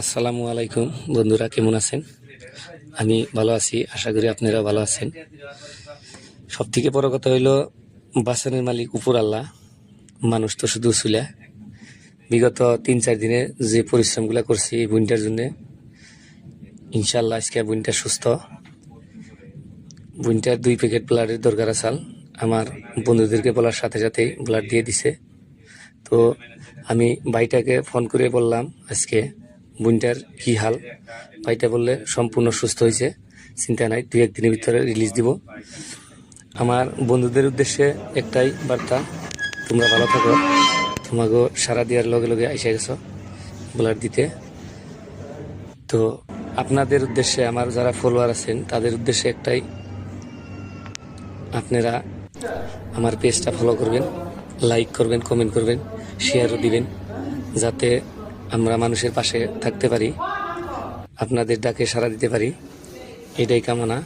আসসালামু আলাইকুম, বন্ধুরা কেমন আছেন? আমি ভালো আছি, আশা করি আপনারা ভালো আছেন। সব থেকে বড় কথা হইল, বাসনের মালিক উপর আল্লাহ, মানুষ তো শুধু চুলা। বিগত তিন চার দিনে যে পরিশ্রমগুলো করছি এই বুনটার জন্য ইনশাল্লাহ আজকে বুনটা সুস্থ। বুনটার দুই প্যাকেট ব্লাডের দরকার আসাল আমার বন্ধুদেরকে বলার সাথে সাথে ব্লাড দিয়ে দিছে। তো আমি ভাইটাকে ফোন করে বললাম আজকে বুনটার কি হাল? ভাইটা বললে সম্পূর্ণ সুস্থ হয়েছে। চিন্তা নাই, দুই একদিনের ভিতরে রিলিজ দিব। আমার বন্ধুদের উদ্দেশ্যে একটাই বার্তা, তোমরা ভালো থাকো। তোমাকে সারা দেওয়ার লগে লগে এসে গেছো ব্লাড দিতে। তো আপনাদের উদ্দেশ্যে আমার যারা ফলোয়ার আছেন, তাদের উদ্দেশ্যে একটাই, আপনারা আমার পেজটা ফলো করবেন লাইক করবেন কমেন্ট করবেন শেয়ারও দিবেন, যাতে আমরা মানুষের পাশে থাকতে পারি। আপনাদের ডাকে সাড়া দিতে পারি। এটাই কামনা।